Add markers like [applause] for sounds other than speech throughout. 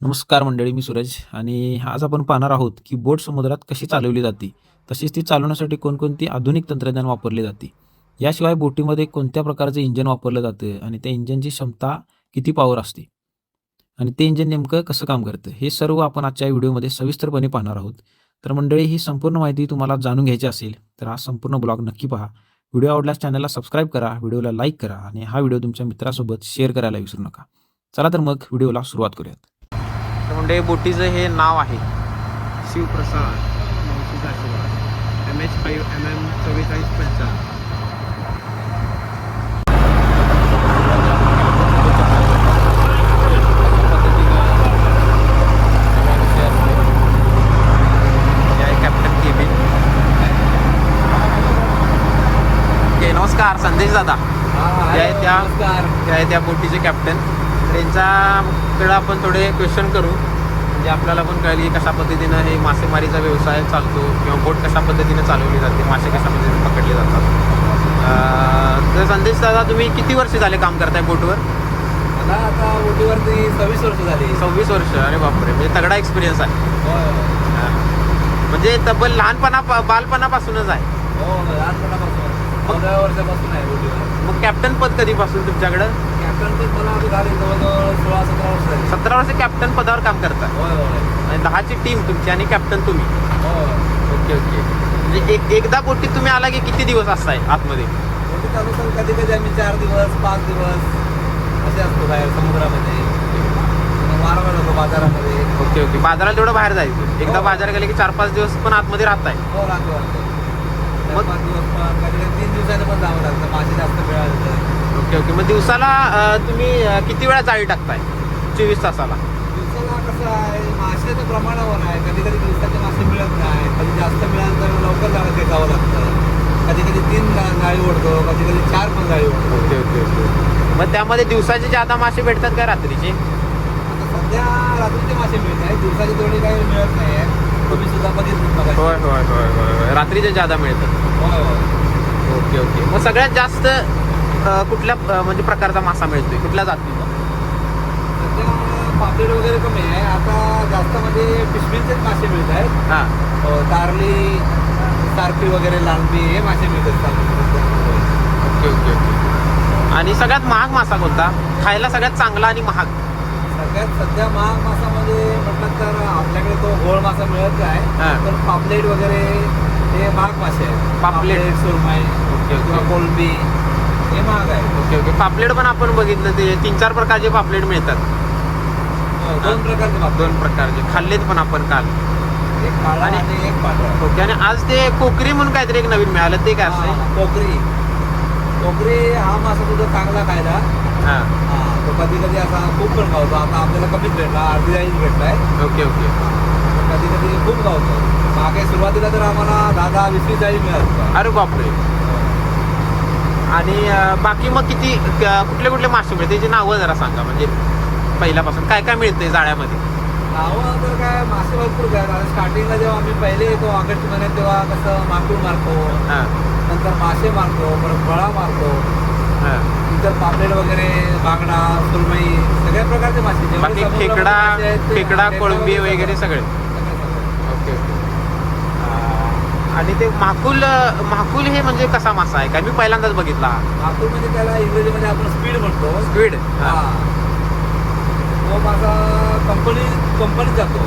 नमस्कार मंडळी मी सूरज आणि आज आपण पाहणार आहोत की बोट समुद्रात कशी चालवली जाते. तसेच ती चालवण्यासाठी कोणकोणती आधुनिक तंत्रज्ञान वापरले जाते. याशिवाय बोटीमध्ये कोणत्या प्रकारचं इंजन वापरलं जातं आणि त्या इंजनची क्षमता किती पॉवर असते आणि ते इंजन नेमकं कसं काम करतं हे सर्व आपण आजच्या व्हिडिओमध्ये सविस्तरपणे पाहणार आहोत. तर मंडळी ही संपूर्ण माहिती तुम्हाला जाणून घ्यायची असेल तर हा संपूर्ण ब्लॉग नक्की पहा. व्हिडिओ आवडल्यास चॅनलला सबस्क्राईब करा व्हिडिओला लाईक करा आणि हा व्हिडिओ तुमच्या मित्रासोबत शेअर करायला विसरू नका. चला तर मग व्हिडिओला सुरुवात करूयात. म्हणजे बोटीचं हे नाव आहे. Shivprasad Ashirwad M H five M M चव्वेचाळीस ओके नमस्कार संदेश दादा. त्या त्या बोटीचे कॅप्टन. त्यांच्याकडे आपण थोडे क्वेश्चन करू. म्हणजे आपल्याला पण कळेल की कशा पद्धतीनं हे मासेमारीचा व्यवसाय चालतो किंवा बोट कशा पद्धतीने चालवली जाते मासे कशा पद्धतीने पकडले जातात. तर संदेश दादा तुम्ही किती वर्ष झाले काम करताय बोटवर? मला आता बोटीवरती सव्वीस वर्ष झाली. सव्वीस वर्ष अरे बापरे म्हणजे तगडा एक्सपिरियन्स आहे. हां. म्हणजे तब्बल लहानपणा बालपणापासूनच आहे. हो लहानपणापासून. पंधरा वर्षापासून आहे बोटीवर. मग कॅप्टन पद कधीपासून तुमच्याकडं? कॅप्टन झाली जवळजवळ सोळा सतरा वर्ष झाली. सतरा वर्ष कॅप्टन पदावर काम करता होय होय. आणि दहाची टीम तुमची आणि कॅप्टन तुम्ही. हो ओके ओके. म्हणजे एक एकदा बोटीत तुम्ही आला की किती दिवस असताय आतमध्ये? बोटी चालू तर कधी कधी आम्ही चार दिवस पाच दिवस असे असतो बाहेर समुद्रामध्ये. होतो बाजारामध्ये. Okay okay. बाजाराला तेवढं बाहेर जायचं. एकदा हो. बाजार गेले की चार पाच दिवस पण आतमध्ये राहताय. हो राहतो राहतो. मग- पाच दिवस पण कधी कधी तीन दिवसाने पण जावं लागतं. मासे जास्त मिळाले तर. Okay okay. मग दिवसाला तुम्ही किती वेळा जाळी टाकताय? चोवीस तासाला. दिवसाला कसं आहे माशाचं प्रमाणावर आहे. कधी कधी दिवसाचे मासे मिळत नाही. कधी जास्त मिळालं तर लवकर जाळं फेकावं लागतं. कधी कधी तीन जाळी ओढतो कधी कधी चार पण जाळी ओढतो. Okay okay okay. मग त्यामध्ये दिवसाचे जादा मासे भेटतात काय रात्रीचे? आता सध्या रात्रीचे मासे मिळत आहेत दिवसाची तेवढी काही मिळत नाही. आहे तुम्ही सुद्धा बघा. होय होय होय होय होय. रात्रीचे जादा मिळतात. होय होय. Okay okay. मग सगळ्यात जास्त कुठल्या म्हणजे प्रकारचा मासा मिळतोय? कुठल्या जातीचा? सध्या पापलेट वगैरे कमी आहे. आता जास्त म्हणजे पिशवीचेच मासे मिळत आहेत. हां. तारली तारपी वगैरे लालबी हे मासे मिळतात ओके ओके ओके. आणि सगळ्यात महाग मासा कोणता? खायला सगळ्यात चांगला आणि महाग? सगळ्यात सध्या महाग मासामध्ये म्हटलं तर आपल्याकडे तो गोळ मासा मिळत हा. आहे पण पापलेट वगैरे हे महाग मासे आहेत. पापलेट. सुरमाई ओके, ओके. किंवा कोलंबी. हे महाग आहे. Okay okay. पापलेट पण आपण बघितलं ते. तीन चार प्रकारचे पापलेट मिळतात. हो, दोन प्रकारचे पापलेट. दोन प्रकारचे. खाल्लेत पण आपण काल. एक काळा आणि- आणि एक पांढरा. ओके आणि आज ते कोकरी म्हणून काहीतरी एक नवीन मिळालं ते काय असते हा, कोकरी. कोकरी हा मासा सुद्धा चांगला खायला. हां. हा तो कधी कधी असा खूप पण खावतो आता आपल्याला कमीच भेटला अर्धी जाळीच भेटलाय. Okay okay. कधी कधी खूप गावतो मागे सुरुवातीला तर आम्हाला दहा दहा वीस वीस जाळी मिळत होत्या. अरे बापरे. आणि बाकी मग किती कुठले कुठले मासे मिळते त्याची नावं जरा सांगा. म्हणजे पहिल्यापासून काय काय मिळते जाळ्यामध्ये? नावं तर काय? मासे भरपूर काय? स्टार्टिंगला जेव्हा आम्ही पहिले येतो ऑगस्ट महिन्यात तेव्हा कसं माकूड मारतो हां. नंतर मासे मारतो परत फळा मारतो. हां. इतर पापलेट वगैरे बांगडा सुरमई सगळ्या प्रकारचे मासे. खेकडा खेकडा कोळंबी वगैरे सगळे ओके ओके आणि ते माकुल माकुल हे म्हणजे कसा मासा आहे? काय मी पहिल्यांदाच बघितला. माकूड म्हणजे त्याला इंग्रजीमध्ये आपण स्पीड म्हणतो. स्क्विड हा. तो मासा कंपनी कंपनीत जातो.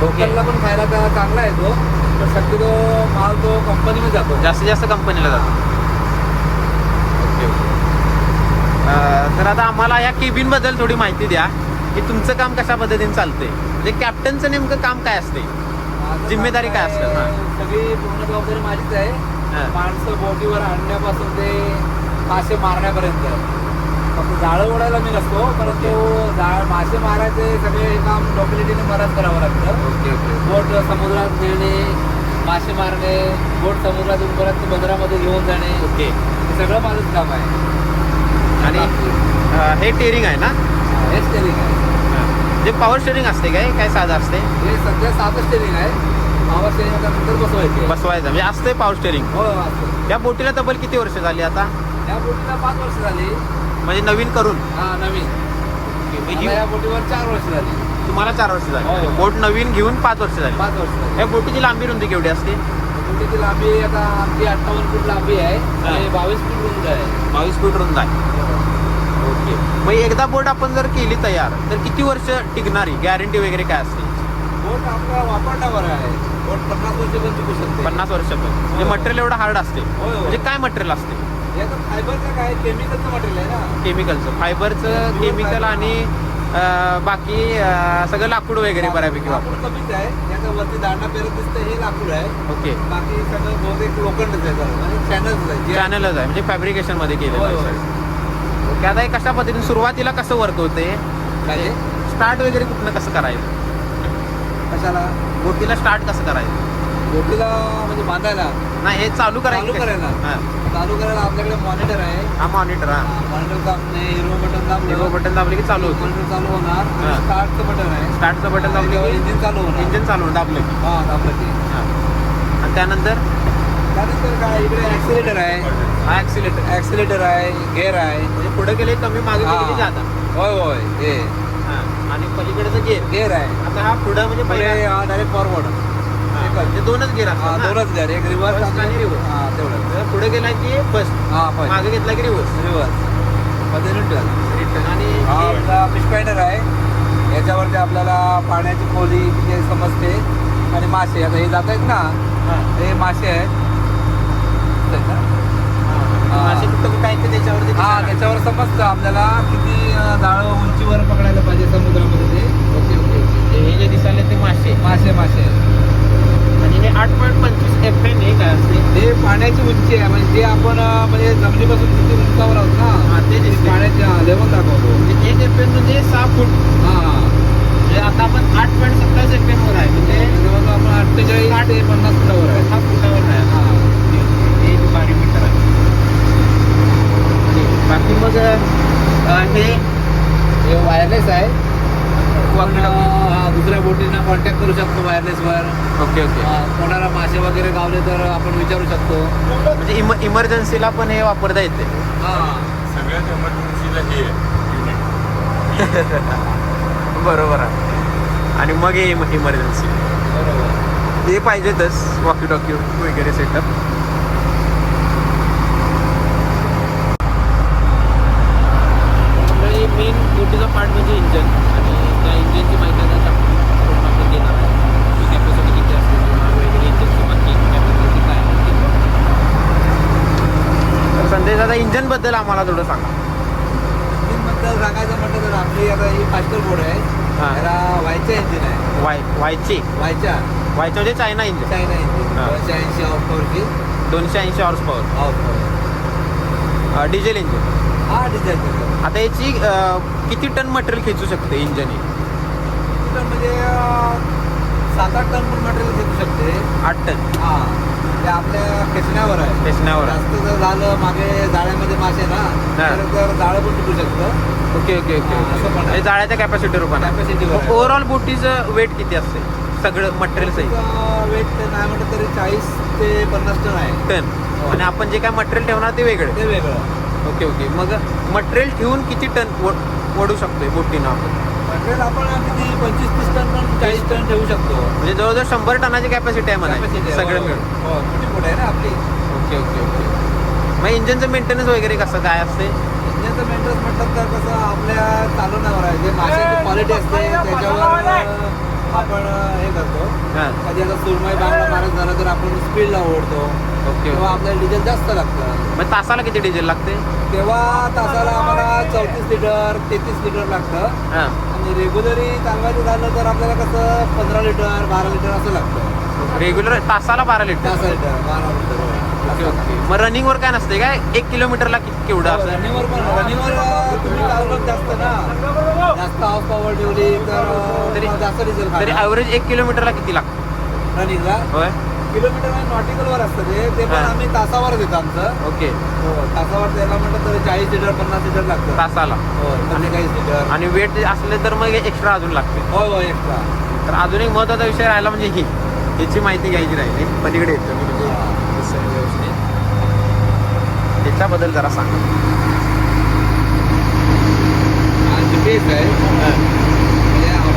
लोकलला पण खायला का चांगला आहे तो. पण शक्यतो माल तो कंपनीमध्ये जातो. जास्तीत जास्त कंपनीला जातो. Okay okay. तर आता आम्हाला या केबिनबद्दल थोडी माहिती द्या की तुमचं काम कशा पद्धतीने चालतंय? म्हणजे कॅप्टनचं नेमकं काम काय असते जिम्मेदारी काय असते? हा. सगळी पूर्ण जबाबदारी माझीच आहे. हा. माणसं बोटीवर आणण्यापासून ते मासे मारण्यापर्यंत. फक्त जाळं ओढायला मी नसतो परंतु जाळ मासे मारायचे सगळे हे काम डॉक्युमेंटीने मलाच करावं लागतं. Okay okay. बोट समुद्रात नेणे मासे मारणे बोट समुद्रातून परत ते बंदरामध्ये घेऊन जाणे ओके. हे सगळं माझंच काम आहे. आणि अं, हे टेरिंग आहे ना? हेच स्टेरिंग आहे. जे पॉवर स्टेरिंग असते काय? काय साधं असते? हे सध्या सातच स्टेरिंग आहे. पॉवर स्टेरिंग आता नंतर बसवायचे बसवायचं. म्हणजे असते पॉवर स्टेरिंग हो या बोटीला तब्बल किती वर्ष झाली आता? या बोटीला पाच वर्ष झाली. म्हणजे नवीन करून? हा नवीन. ही आता या बोटीवर चार वर्ष झाली. तुम्हाला चार वर्ष हो. झाली बोट नवीन घेऊन पाच वर्ष झाली. पाच वर्ष या बोटीची लांबी रुंदी केवढी असते? बोटीची लांबी आता आमची अठ्ठावन्न फूट लांबी आहे. आणि बावीस फूट रुंद आहे. बावीस फूट रुंद आहे. ओके मग एकदा बोट आपण जर केली तयार तर किती वर्ष टिकणारी? गॅरंटी वगैरे काय असते? बोट आपला वापरण्यावर आहे. बोट पन्नास वर्ष पण टिकू शकते. पन्नास वर्ष म्हणजे मटेरियल एवढं हार्ड असते. म्हणजे काय मटेरियल असते? हे फायबरचं काय केमिकलचं मटेरियल आहे ना. केमिकलचं फायबरचं केमिकल आणि बाकी सगळं लाकूड वगैरे बऱ्यापैकी लाकूड कमीच आहे. त्याच्या वरती दांडा पेरत दिसतं हे लाकूड आहे. ओके. बाकी सगळं बहुतेक लोखंडच आहे म्हणजे चॅनल्स आहे. चॅनलच आहे. म्हणजे फॅब्रिकेशनमध्ये केलेलं होय, आहे होय. सगळं. ओके आता हे कशा पद्धतीने सुरुवातीला कसं वर्क होते? स्टार्ट वगैरे कुठनं कसं करायचं? कशाला? बोटीला स्टार्ट कसं करायचं? बोटीला म्हणजे बांधायला? नाही हे चालू करायचं चालू कसं? करायला? हा. चालू करायला आपल्याकडे मॉनिटर आहे. हा मॉनिटर हा. मॉनिटर दाबणे हिरो बटन दाबले हिरो बटन दाबले की चालू होतं. मॉनिटर चालू होणार. हा. स्टार्टचं बटन आहे. स्टार्टचं बटन दाबले इंजिन चालू होणार. इंजिन चालू दाबलं की. हा दाबलं हा. आणि त्यानंतर? त्यानंतर काय इकडे ऍक्सिलेटर आहे. हा ऍक्सिलेटर ऍक्सिलेटर आहे गेअर आहे. म्हणजे पुढे गेले कमी मागे हा. गेले की जाता. होय होय हे. हा. आणि पलीकडचं गेअर गेअर आहे. आता हा पुढं म्हणजे पहिले. पहिला डायरेक्ट फॉरवर्ड हा. म्हणजे दोनच गेअर हा असतात? दोनच गेअर एक रिव्हर्स First आणि reverse. हा तेवढं पुढे गेला की फर्स्ट हा पण मागे घेतला की रिव्हर्स रिव्हर्समध्ये न्यूट्रल रिटर्न आणि हा हे- आपला फिश पायडर आहे. याच्यावरती आपल्याला पाण्याची खोली ते समजते. आणि मासे. आता हे जात आहेत ना? हा. हे मासे आहेत. ना? हा. मासे कुठं कुठं आहेत ते त्याच्यावरती हा. त्याच्यावर समजतं आपल्याला किती जाळं उंचीवर पकडायला पाहिजे समुद्रामध्ये ते. Okay okay okay. हे जे दिसायले ते मासे. मासे मासे. आणि हे आठ पॉईंट पंचवीस एफ एन हे काय असते? हे पाण्याची उंची आहे. म्हणजे जे आपण म्हणजे जमिनीपासून किती उंचावर आहोत ना? हा, ते. पाण्याच्या लेवल दाखवतो. म्हणजे एक एफ एन म्हणजे सहा फूट. हा. हा म्हणजे आता आपण आठ पॉईंट सत्तावीस एफ एन वर आहे. म्हणजे जवळजवळ आपण अठ्ठेचाळीस ते पन्नास फुटावर आहे सहा फुटावर आहे हा हे एक बारी मीटर आहे आणि बाकी मग अं, हे हे वायरलेस आहे आपण walkie-talkie. अं, हा, दुसऱ्या बोटींना कॉन्टॅक्ट करू शकतो वायरलेसवर ओके ओके. कोणाला मासे वगैरे गावले तर आपण विचारू शकतो. म्हणजे इम इमर्जन्सीला पण हे वापरता येते. हा. सगळ्यात इमर्जन्सीला हे [laughs] बरोबर आहे. आणि मग हे इमर्जन्सी बरोबर. हे पाहिजेतच वॉकी टॉकी वगैरे सेटअप मेन बोटीचा पार्ट म्हणजे इंजन आणि त्या इंजनची माहिती आता आपण आपण देणार आहे कॅपॅसिटी किती असते किंवा वगैरे इंजनची बाकी कॅपॅसिटी काय आहे ते. दादा इंजनबद्दल आम्हाला थोडं सांगा. बद्दल सांगायचं म्हटलं तर आपली आता ही फास्टर बोर्ड आहे. हा. त्याला व्हायच्या इंजिन आहे. वाय वायची? व्हायच्या वायचं म्हणजे चायना इंजन चायना इंजिन हा. दोनशे ऐंशी ऑफ पॉवरची दोनशे ऐंशी horse power of power diesel engine हा डिझेल आता याची अं, किती टन मटेरियल खेचू शकते इंजन हे? म्हणजे सात आठ टन पण मटेरियल घेऊ शकते. आठ टन. हा. ते आपल्या खेचण्यावर आहे. खेचण्यावर आहे. जास्त जर झालं मागे जाळ्यामध्ये मासे ना हा. तर तर जाळं पण तुटू शकतं. ओके ओके ओके हा, असं पण आहे. म्हणजे जाळ्याच्या कॅपॅसिटीवर पण कॅपॅसिटीवर आहे. ओव्हरऑल बोटीचं वेट किती असते? सगळं मटेरियल सहित. वेट नाही म्हटलं तरी चाळीस ते पन्नास टन आहे. टन. आणि आपण जे काय मटेरियल ठेवणार ते वेगळे. ते वेगळं. Okay okay. मग मटेरियल ठेवून किती टन ओढू शकतोय बोटीनं आपण? मटेरियल आपण किती पंचवीस तीस टन पण चाळीस टन ठेवू शकतो. म्हणजे जवळजवळ शंभर टनाची कॅपॅसिटी आहे म्हणा Capacity आहे. सगळं हो, मिळून. हो मोठी बोट आहे ना आपली. Okay okay okay. मग इंजनचं मेंटेनन्स वगैरे कसं काय असते? इंजिनचं मेंटेनन्स म्हटलं तर कसं आपल्या चालवण्यावर आहे. जे माशाची क्वालिटी असते त्याच्यावर अं, आपण अं, हे करतो. हां. कधी आता सुरमई बांगडा मारत झालं तर आपण स्पीडला ओढतो. ओके तेव्हा ओके आपल्याला डिझेल जास्त लागतं. मग तासाला किती डिझेल लागते? तेव्हा तासाला आम्हाला चौतीस लिटर तेहतीस लिटर लागतं. हां. आणि रेग्युलरी चालवायचं झालं तर आपल्याला कसं पंधरा लिटर बारा लिटर असं लागतं. रेग्युलर तासाला बारा लिटर तासा लिटर बारा लिटर ओके ओके मग रनिंगवर काय नसते काय? एक किलोमीटरला किती केवढं असं रनिंगवर पण रनिंगवर तुम्ही चालवत जास्त ना. जास्त हाऊस पॉवर ठेवली तर तरी- अं, जास्त डिझेल तरी ॲव्हरेज एक किलोमीटरला किती लागतं? रनिंगला होय. किलोमीटर नॉटिकलवर असतं ते ते पण हा. आम्ही तासावर देतो आमचं. ओके. हो तासावर द्यायला म्हटलं तर चाळीस लिटर पन्नास लिटर लागतं. तासाला. हो पंचेचाळीस लिटर. आणि वेट असले तर मग एक्स्ट्रा अजून लागते. होय होय एक्स्ट्रा. तर अजून एक महत्त्वाचा विषय राहिला म्हणजे ही. याची माहिती घ्यायची राहिली. पलीकडे येतो मी म्हणजे आहे व्यवस्थित. त्याच्याबद्दल जरा सांगा. जी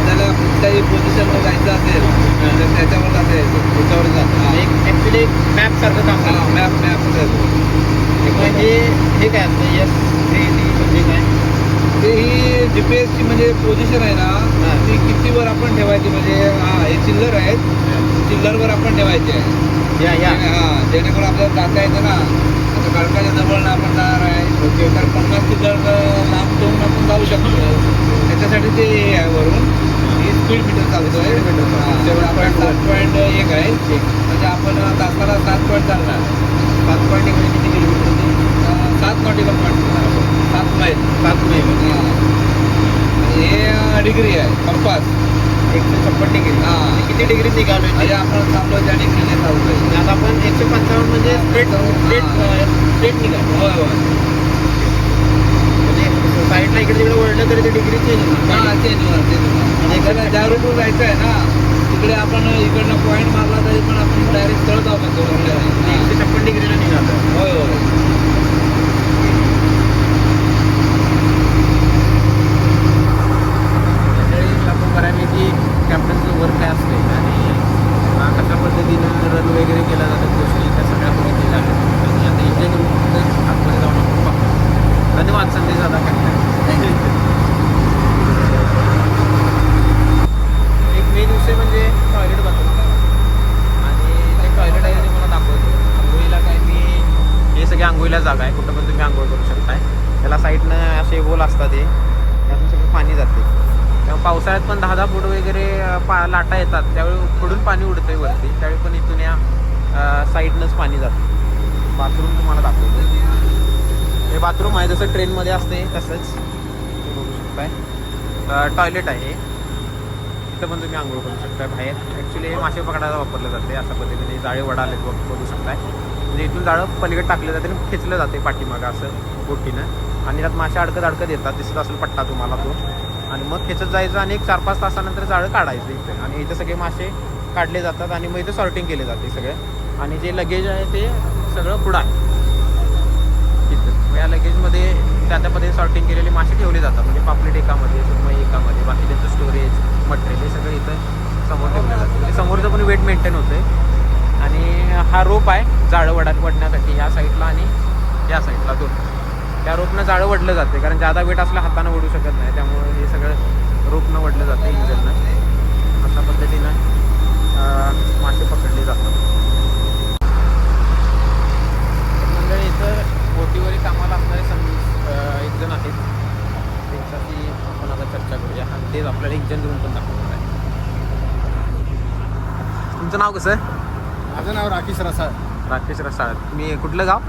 आपल्याला कुठल्याही पोझिशनवर जायचं असेल तर त्याच्यावर जाते त्याच्यावर जात. एक ॲक्च्युली मॅप सारखं काम हां मॅप मॅप हे काय यस म्हणजे काय? ते ही जी पी एसची म्हणजे पोझिशन आहे ना ती कितीवर आपण ठेवायची म्हणजे हां हे चिल्लर आहेत. चिल्लरवर आपण ठेवायचे आहे. हां जेणेकरून आपल्याला जाता येतं ना. आता कडकाच्या जवळ आपण जाणार आहे. तर पन्नास चिल्लर लांब ठेवून आपण जाऊ शकतो. त्याच्यासाठी ते आहे वरून स्पीड मीटर चालतोय. Speed meter. हा, तेवढं आपण सात पॉईंट एक आहे. म्हणजे आपण तासाला सात पॉईंट चालणार. सात पॉईंट एक म्हणजे किती किलोमीटर सात नॉटिकल पॉईंट सात मैल सात मैल हा. आणि हे डिग्री आहे. कंपास एकशे छप्पन डिग्री हा. किती डिग्री निघालो म्हणजे आपण थांबलो त्या डिग्रीने चालतोय आता आपण एकशे पंचावन्न म्हणजे स्ट्रेट स्ट्रेट स्ट्रेट निघालो. होय होय. साईडला इकडे तिकडे वळलं तरी ते डिग्री चेंज हा होणार चेंज होणार चेंज होणार. आणि आपल्याला ज्या रूटवर जायचं आहे ना तिकडे आपण इकडनं पॉईंट मारला तरी पण आपण डायरेक्ट स्थळ जाऊ शकतो. एकशे छप्पन डिग्रीला निघालो. होय होय. बऱ्यापैकी कॅप्टनचं वर्क काय असते आणि कशा पद्धतीनं रन वगैरे केला जातात गोष्टी झाल्या आणि आता इंजिन रूम आतमध्ये जाऊन आपण पाहू धन्यवाद संदेश दादा एक मेन विषय म्हणजे टॉयलेट बाथरूम आणि ते टॉयलेट आहे ते मला दाखवतो. आंघोळीला काय मी हे सगळे आंघोळीला जागा आहे. कुठं पण तुम्ही आंघोळ करू शकताय. त्याला साईडनं असे होल असतात हे. त्यातून सगळं पाणी जाते. तेव्हा पावसाळ्यात पण दहा दहा फूट वगैरे पा लाटा येतात. त्यावेळी पुढून पाणी उडतंय वरती. त्यावेळी पण इथून या साईडनंच पाणी जातं. बाथरूम तुम्हाला दाखवतो. हे बाथरूम आहे जसं ट्रेनमध्ये असते तसंच. तुम्ही बघू शकताय. टॉयलेट आहे. तिथं पण तुम्ही आंघोळ करू शकता बाहेर. ॲक्च्युली हे मासे पकडायला वापरलं जाते अशा पद्धतीने. जाळे वडा आले बघ बघू शकताय. म्हणजे इथून जाळं पलीकडे टाकलं जाते आणि खेचलं जाते पाठीमागं असं बोटीनं आणि त्यात मासे अडकत अडकत येतात दिसत असेल पट्टा तुम्हाला तो. आणि मग खेचत जायचं आणि एक चार पाच तासानंतर जाळं काढायचं इथं. आणि इथं सगळे मासे काढले जातात आणि मग इथं सॉर्टिंग केले जाते सगळे. आणि जे लगेज आहे ते सगळं पुढं आहे. तिथं मग या लगेजमध्ये त्या त्या पद्धतीने सॉर्टिंग केलेले मासे ठेवले जातात. म्हणजे पापलेट एकामध्ये सुरमई एकामध्ये बाकी त्यांचं स्टोरेज मटेरियल हे सगळं इथं समोर ठेवलं जातं. म्हणजे समोरचं पण वेट मेंटेन होतं आणि हा रोप आहे जाळं वडा वडण्यासाठी या साईडला आणि या साईडला दोन. त्या रोपनं जाळं वडलं जाते कारण जादा वेट असलं हातानं वडू शकत नाही. त्यामुळे हे सगळं रोपनं वडलं जातं इंजननं. अशा पद्धतीनं मासे पकडले जातात. मंडळी इथं बोटीवरील कामाला असणारे सं अं, एक जण आहेत. त्यांच्याशी आपण आता चर्चा करूया. आणि तेच आपल्याला इंजन देऊन पण दाखवणार आहे तुमचं नाव कसं? माझं नाव राकेश रसाळ. राकेश रसाळ. तुम्ही कुठलं गाव?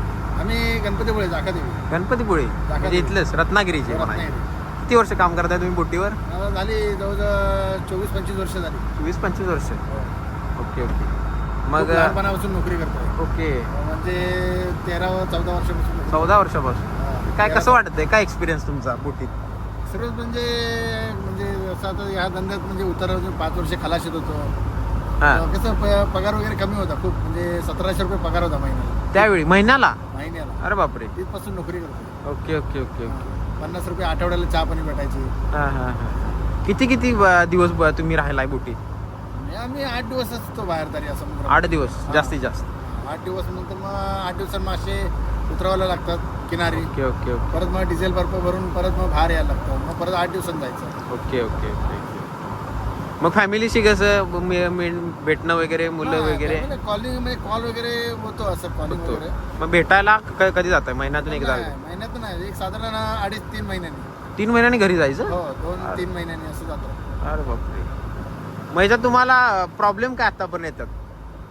आम्ही गणपतीपुळे जाकादेवी. गणपतीपुळे. म्हणजे इथलंच रत्नागिरीचे पण आहे. रत्नागिरी. किती वर्ष काम करताय तुम्ही बोटीवर? मला झाली जवळजवळ चोवीस पंचवीस वर्ष झाली. वीस पंचवीस वर्ष. Okay okay. मग लहानपणापासून नोकरी करतोय. ओके. म्हणजे तेरा चौदा वर्षापासून चौदा वर्षापासून. काय कसं वाटतंय? काय एक्सपिरियन्स तुमचा बोटीत सर्वच म्हणजे म्हणजे असं आता ह्या धंद्यात म्हणजे उतर पाच वर्ष खलाशीत होतो. हां. कसं पगार वगैरे कमी होता खूप. म्हणजे सतराशे रुपये पगार होता महिन्याला. त्यावेळी? महिन्याला? महिन्याला. अरे बापरे. तिथपासून नोकरी करतो ओके ओके ओके ओके. पन्नास रुपये आठवड्याला चहा पाणी भेटायची. किती किती दिवस तुम्ही राहिलाय बोटीत आम्ही आठ दिवस असतो बाहेर तरी असं. आठ दिवस जास्तीत जास्त. आठ दिवस नंतर मग आठ दिवसात मासे उतरवायला लागतात किनारी. Okay okay okay. परत मग डिझेल बर्फ भरून परत मग बाहेर यायला लागतं. मग परत आठ दिवसात जायचं. Okay okay okay okay. मग फॅमिलीशी कसं मे- मे- भेटणं वगैरे मुलं वगैरे? कॉलिंग म्हणजे कॉल वगैरे होतो असं कॉलिंग होतो. वगैरे. मग भेटायला क- कधी जात आहे महिन्यातून एकदा? नाही, महिन्यात नाही. एक साधारण अडीच तीन महिन्यांनी. तीन महिन्यांनी घरी जायचं? हो दोन तीन महिन्यांनी असं जातो. अरे बापरे. मग याच्यात तुम्हाला प्रॉब्लेम काय आतापर्यंत येतात?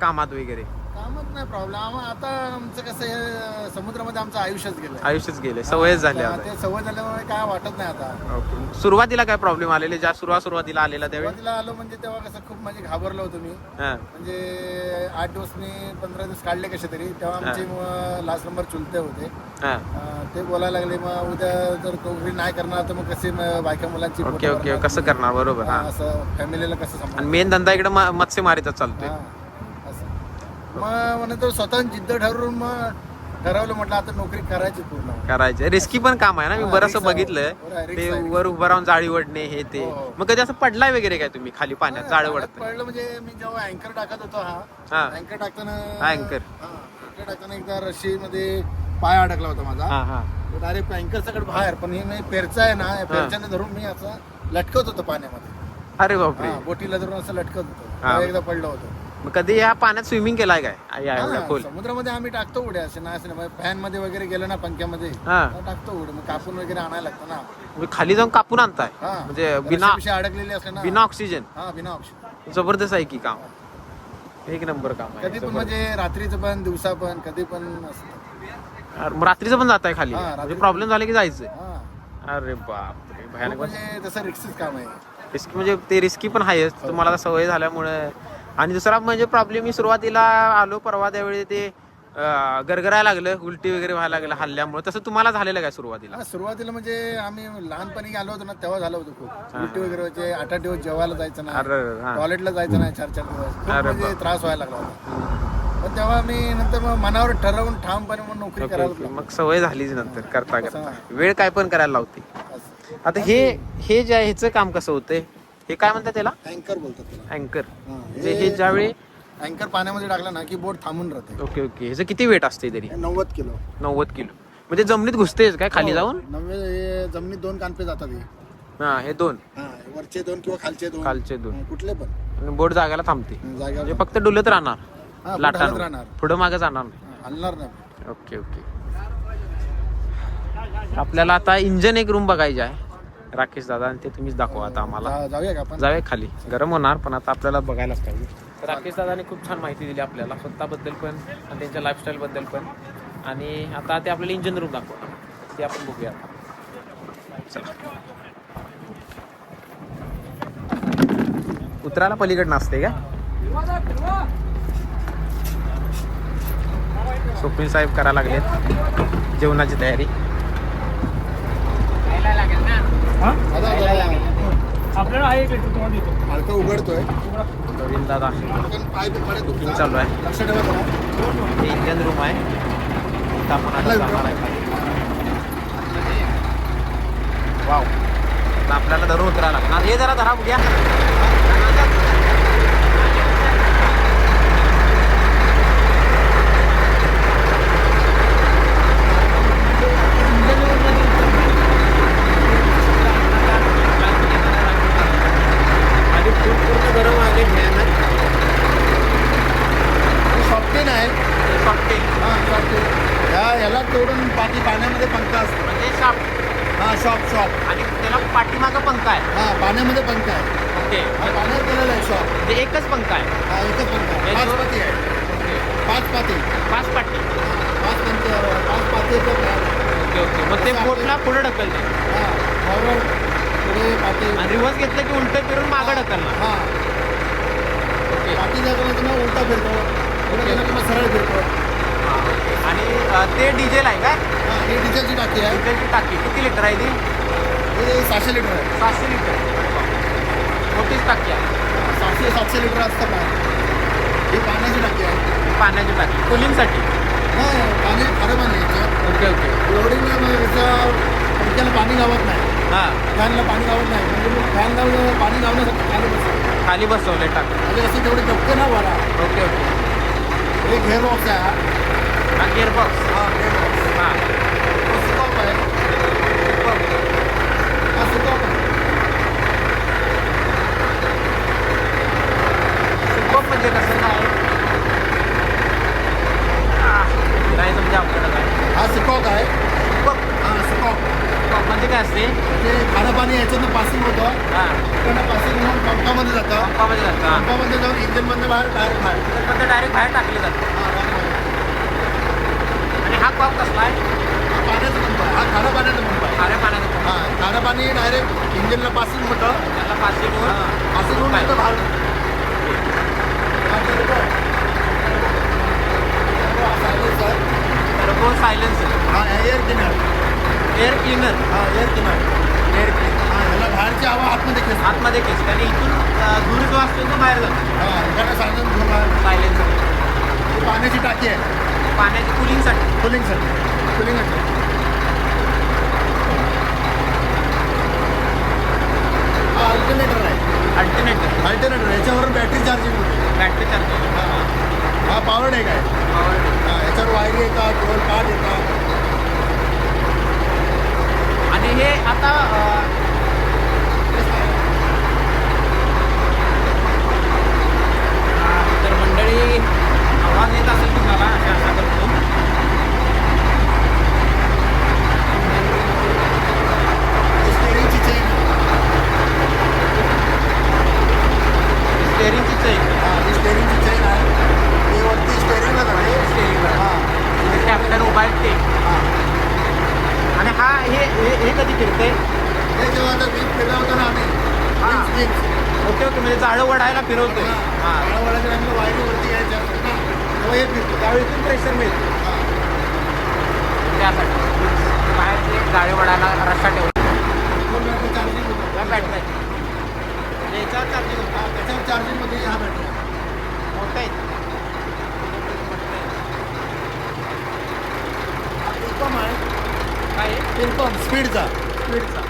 कामात वगैरे? कामच नाही प्रॉब्लेम आता आमचं कसं हे समुद्रामध्ये आमचं आयुष्यच गेलं आयुष्यच गेले सवयच झाली आता. ते सवय झाल्यामुळे काय वाटत नाही आता. ओके. सुरुवातीला काय प्रॉब्लेम आलेले? ज्या सुरुवात सुरुवातीला आलेला त्यावेळी? सुरुवातीला आलो म्हणजे तेव्हा कसं खूप म्हणजे घाबरलो होतो मी. हां. म्हणजे आठ दिवस मी पंधरा दिवस काढले कसे तरी. तेव्हा आमचे लास्ट नंबर चुलते होते. हां. अं, ते बोलायला लागले मग उद्या जर नोकरी नाही करणार तर मग कसे बायका मुलांची ओके पोटं ओके. भरणार कसं? करणार? बरोबर. हा, असं फॅमिलीला कसं आणि? मेन धंदा इकडे मत्स्यमारीचा चालतोय. मग नंतर स्वतः जिद्द ठरवून मग ठरवलं म्हटलं आता नोकरी करायची पूर्ण. करायचे. रिस्की पण काम आहे ना. मी हा, बरंचसं risk आहे. बघितलं. बरं आहे, risk ते आहे. वर उभं राहून जाळी वडणे हे ते. हो, हो. मग कधी असं पडलाय वगैरे काय तुम्ही खाली पाण्यात जाळं वडत पडलं म्हणजे मी जेव्हा अँकर टाकत होतो हा हा. अँकर टाकताना anchor. हा, anchor टाकताना एकदा रशी मध्ये पाय अडकला होता माझा. हा हा. डायरेक्ट अँकर सकट बाहेर पण हे मी पेरचा आहे ना या पेरच्याने धरून मी असं लटकत होतो पाण्यामध्ये. अरे बापरे. हा, बोटीला धरून असं लटकत होतो. हा. एकदा पडलो होतो. मग कधी या पाण्यात स्विमिंग केलाय काय? आ, या एवढ्या हा, खोल. समुद्रामध्ये आम्ही टाकतो उड्या. असे ना असे फॅनमध्ये वगैरे गेलो ना पंख्यामध्ये हा. तेव्हा टाकतो उड्या मग कापून वगैरे आणायला लागतं ना. तुम्ही खाली जाऊन कापून आणताय? हा. म्हणजे बिना विषय अडकलेले असले ना. बिना ऑक्सिजन हा बिना ऑप्शन जबरदस्त आहे की काम. एक नंबर काम आहे कधी पण. म्हणजे रात्रीचं पण दिवसा पण कधी पण असतं. अरे, मग रात्रीचं पण जाताय खाली? हा, म्हणजे रात्रीचं. प्रॉब्लेम झाले की जायचं? हा. अरे बापरे खूप भयानक म्हणजे तसं रिक्सच काम आहे. रिस्की म्हणजे ते रिस्की पण आहेच. तुम्हाला आता सवय झाल्यामुळे आणि दुसरा म्हणजे प्रॉब्लेम मी सुरुवातीला आलो परवा त्यावेळी ते गरगरायला लागलं उलटी वगैरे व्हायला लागलं हल्ल्यामुळे. तसं तुम्हाला झालेलं काय सुरुवातीला? सुरुवातीला म्हणजे आम्ही लहानपणी आलो होतो ना तेव्हा झालं होतं खूप. उलटी वगैरे व्हायचे आठ आठ दिवस जेवायला जायचं नाही टॉयलेटला जायचं नाही चार चार दिवस म्हणजे त्रास व्हायला लागला होता. पण तेव्हा मी नंतर मग मनावर ठरवून ठामपणे मग नोकरी करायला. मग सवय झालीच नंतर करता करता. वेळ काय पण करायला लावते. आता हे हे जे आहे ह्याचं काम कसं होतंय? हे काय म्हणतात त्याला? अँकर बोलतात त्याला. अँकर हा, म्हणजे हे ज्यावेळी अँकर पाण्यामध्ये टाकला ना की बोट थांबून राहते. Okay okay. ह्याचं किती वेट असते तरी? हे नव्वद किलो. नव्वद किलो. म्हणजे जमिनीत घुसतेच काय खाली हो, जाऊन? नव्वद हे जमिनीत दोन कानपे जातात हे. हा हे दोन. हा वरचे दोन किंवा खालचे दोन. खालचे दोन. हा, कुठले पण. आणि बोट जागायला थांबते. जागा म्हणजे फक्त डुलत राहणार. हा, बोट. हलत राहणार. पुढं मागे जाणार नाही. हा, हलणार नाही. Okay okay. आपल्याला आता इंजन एक रूम बघायची आहे. राकेश दादा आणि ते तुम्हीच दाखवा आता आम्हाला. जा- जाऊया का आपण? जाऊया खाली. गरम होणार पण आता आपल्याला बघायलाच पाहिजे तर राकेश दादाने खूप छान माहिती दिली आपल्याला स्वतःबद्दल पण आणि त्यांच्या लाईफस्टाईल बद्दल पण. आणि आता ते आपल्याला इंजन रूम दाखवणार. ते आपण बघूया आता. चला उतरायला पलीकडनं असते का? स्वप्नील साहेब करायला लागलेत. जेवणाची तयारी. आपल्याला आहे इकडे तुम्हाला देतो. हलका उघडतोय. नवीन दादा पाय बुकिंग दुखतात. चालू आहे. लक्ष ठेवा जरा. हे इंडियन रूम आहे. इथं आपण आता जाणार आहे खाली. वाव आता आपल्याला धरून उतरायला लागणार. हे जरा धरा बघूया आणि खूप पूर्ण गरम आहे भयानक. सॉफ्टीन आहे. वाटते हा सॉफ्टीन ह्या ह्याला तोडून बाकी पाण्यामध्ये पंखा असतो. म्हणजे साप हा शॉप शॉप. आणि त्याला पाठीमागं पंखा आहे. हा पाण्यामध्ये पंखा आहे. ओके. हा पाण्यात गेलेला आहे शॉप. म्हणजे एकच पंखा आहे. हा एकच पंखा आहे. पाच पाती आहे. पाच पाती. पाच पाटी पाच पंच पाच पातीचं. Okay okay. मग ते बोटला पुढे ढकलते. हा फॉरवर्ड पुढे पाती. रिव्हर्स घेतलं की उलट फिरून मागं ढकलणार. हा. जागा मग उलटा फिरतो पुढे गेला की मग सरळ फिरतो. आणि ते डिझेल आहे काय हा ही डिझेलची टाकी आहे. डिझेलची टाकी. किती लिटर आहे ती? हे सहाशे लिटर आहे. सातशे लिटर मोठीच टाकी आहे. सहाशे सातशे लिटर असतं पाणी. ही पाण्याची टाकी आहे. पाण्याची टाकी. कुलिंगसाठी नाही पाणी खारं पाणी याच्यात. ओके. ओके लोडिंग पंख्याला पाणी लावत नाही. हां. फॅनला पाणी लावत नाही. म्हणजे फॅन लावलं पाणी लावण्यासाठी खाली बसतो. खाली बसवले टाकी. म्हणजे असं तेवढे दबते ना वारा ओके ओके. हे घेअर बॉक्स आहे हा. गिअरबॉक्स हा. हां. स्टॉप आहे. हा स्टॉप आहे. म्हणजे कसं काय? आपल्याला काय? हा स्टॉक आहे. म्हणजे काय असते? ते खारं पाणी याच्यातनं पासिंग होतं. हां. इकडनं पासिंग होऊन पंपामध्ये जातं. पंपामध्ये जातं हां. पंपामध्ये जाऊन इंजिनमधनं बाहेर डायरेक्ट बाहेर. पण ते डायरेक्ट बाहेर टाकले जातं. हा, बाहेर. आणि हा कॉक कसला आहे? हा पाण्याचं पंप आहे. हा खारं पाण्याचं पंप आहे. खाऱ्या पाण्याचा पंप. हा खारं पाणी डायरेक्ट इंजिनला पासिंग होतं. त्याला पाचशे दोन पासिंग होऊन नंतर बाहेर. हा, turbo. turbo हा सायलेन्सर हा एअर क्लिनर एअर क्लिनर हा एअर क्लिनर एअर क्लिनर हा ह्याला बाहेरची हवा आतमध्ये खेचते आतमध्ये खेचते आणि इथून अं, धूर जो असतो तो बाहेर जातो. हा सायलेन्स झोपा सायलेन्सर ही पाण्याची टाकी आहे. पाण्याच्या कुलिंगसाठी कुलिंगसाठी कुलिंग हा अल्टरनेटर आहे. अल्टरनेटर अल्टरनेटर याच्यावर बॅटरी चार्जिंग होते. बॅटरी चार्जर हा हा. पॉवर डेक आहे. पॉवर हा याच्यावर वायरी येतात डोल पार्ट येतात. आणि हे आता अं, हा, तर मंडळी आवाज येत असेल तुम्हाला अशा आशा करतो स्टेरिंगची चेन स्टेअरिंगची चैन स्टेरिंगची चेन आहे ते वरती स्टेरिंगला जाते स्टेअरिंगला हां कॅप्टन उभा आहे ते हां आणि हा हे हे हे कधी फिरतंय हे जेव्हा आता वीज फिरला होता ना आम्ही हां. वीज वीज ओके ओके म्हणजे जाळं वडायला फिरवतोय हां वडाच्या टाइमला वायरी वरती यायच्या असतात ना तेव्हा हे फिरतो त्यावेळी प्रेशर मिळतं हां. त्यासाठी बाहेर ते जाळे वडायला रस्ता ठेवला दोन मिनिटं चार्जिंग होतं या बॅटरी याच्यावर चार्जिंग होता हां, त्याच्यावर चार्जिंगमध्ये हा बॅटरी मोठा आहे इन्कम आहे इन्कम स्पीडचा स्पीडचा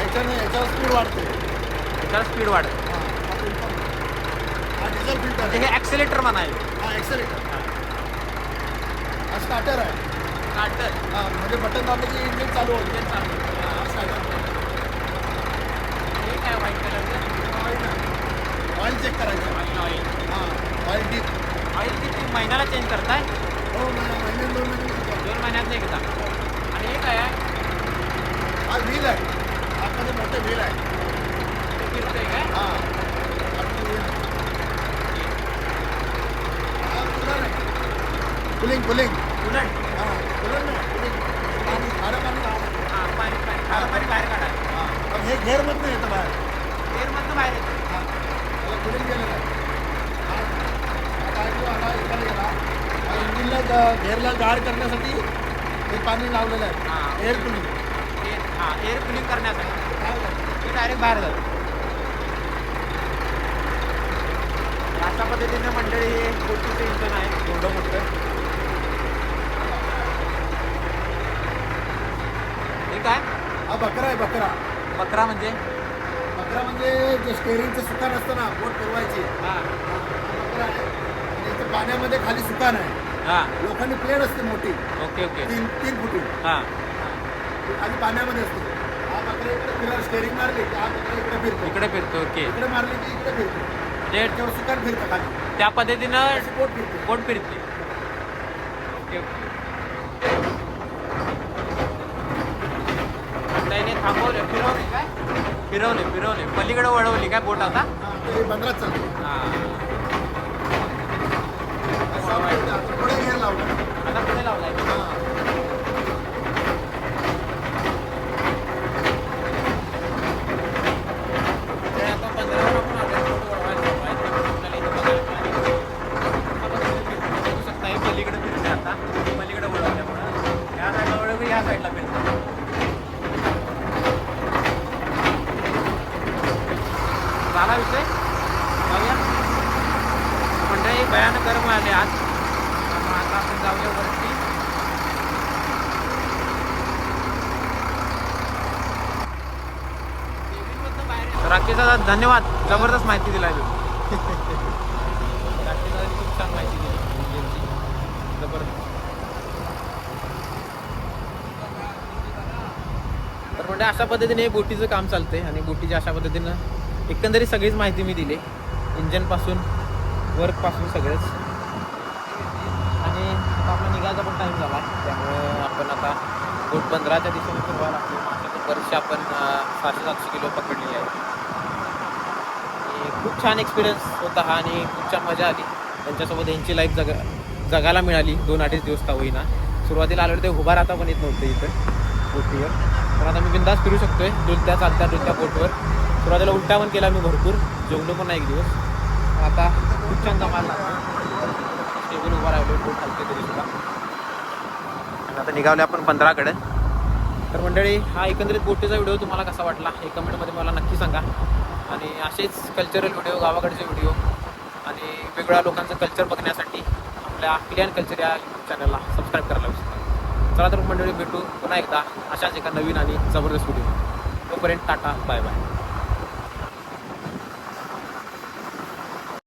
याच्याने याच्यावर स्पीड वाढते. त्याच्यावर स्पीड वाढत. हां, हा इन्कम. हा डिझेल फिल्टर म्हणजे आहे. हे ॲक्सिलेटर म्हणायचं हा एक्सेलेटर हा स्टार्टर आहे. स्टार्टर हा म्हणजे बटन दाबलं की इंजिन चालू होते. हा स्टार्टर हे काय व्हाईट कलरचं ऑइल चेक करायचं. ऑइल ऑइल हां ऑइल डीप ऑइल किती महिन्याला चेंज करताय? हो महिने महिने दोन महिने दोन महिन्यात एकदा हे. काय आहे. हा व्हील आहे. आतमध्ये मोठं व्हील आहे. ते फिरतंय काय? हां. आतमध्ये wheel आहे. हा कूलर आहे कुलिंग कुलिंग उलट हां कूलर नाही. कुलिंग पाणी खारं पाणी. हां पाणी पाणी. खारं पाणी बाहेर काढाय हां. पण हे घेरमधनं येतं बाहेर. एअरमधनं बाहेर येतं. हां. त्याला कुलिंग गेलेलं आहे हा. हा बायको आला इकडे गेला. हा इंजिनला ग- घेरला गाड करण्यासाठी हे पाणी लावलेलं आहे. हां एअर कुलिंग एअर हां एअर कुलिंग करण्यासाठी? ते डायरेक्ट बाहेर जातं. अशा पद्धतीने मंडळी हे गोष्टीचं इंजन आहे. एवढं मोठं? हे काय? हा बकरा आहे बकरा. बकरा म्हणजे? बकरा म्हणजे जे स्टेरिंगचं सुकान असतं ना बोट फिरवायची हां. बकरा आहे. पाण्यामध्ये खाली सुकान आहे. हां. लोखंडी प्लेट असते मोठी. Okay okay. तीन तीन फुटी हां. खाली पाण्यामध्ये असते. हा इकडे स्टेरिंग मारली की इकडे फिरतो. इकडे फिरतो ओके. इकडे मारली की इकडे फिरतो. म्हणजे त्याच्यावर सुकान फिरतं खाली. त्या पद्धतीनं अशी बोट फिरते. बोट फिरते. Okay okay. त्याने थांबवले. फिरवले काय? फिरवले फिरवले. पलीकडे वळवली काय बोट आता? बंदरात चालतो हां. पुढे गेअर लावला आता पुढे लावलाय या साईडला या साईडला झाला विषय मंडळी भयानक गरम आले आज. आता आपण जाऊया वरती. राकेश दादा धन्यवाद. जबरदस्त माहिती दिला राकेश दादानी खूप छान माहिती दिली. जबरदस्त. तर म्हणजे अशा पद्धतीने बोटीचं काम चालतंय आणि बोटीच्या अशा पद्धतीनं एकंदरीत सगळीच माहिती मी दिली. इंजनपासून वर्कपासून सगळंच. आणि आपला निघायचा पण टाईम झाला. आहे त्यामुळं आपण आता बोट पंधराच्या दिशेने फिरवायला लागतो माशाचं बरेचसे आपण सहाशे सातशे किलो पकडलेली आहे आणि खूप छान एक्सपिरियन्स होता हा आणि खूप छान मजा आली. त्यांच्यासोबत यांची लाईफ जग जगायला मिळाली. दोन अडीच दिवस का होईना. सुरुवातीला आलो ते उभा राहता पण येत नव्हतं इथं बोटीवर. पण आता मी बिंदास फिरू शकतोय. डुलत्या चालत्या डुलत्या बोटवर सुरुवातीला उलटा पण केला मी भरपूर. जेवलो पण नाही एक दिवस. आता खूप छान जमायला लागतो स्टेबल उभा राहिलो बोट हलते तरी सुद्धा आणि आता निघावले आपण पंधराकडे तर मंडळी हा एकंदरीत बोटीचा व्हिडिओ तुम्हाला कसा वाटला हे कमेंटमध्ये मला नक्की सांगा आणि असेच कल्चरल व्हिडिओ गावाकडचे व्हिडिओ आणि वेगवेगळ्या लोकांचं कल्चर बघण्यासाठी आपल्या क्लिअर कल्चर या यूट्यूब चॅनलला सबस्क्राईब करायला विसरू चला तर मंडळी भेटू पुन्हा एकदा अशाच एका नवीन आणि जबरदस्त व्हिडिओ तोपर्यंत टाटा बाय बाय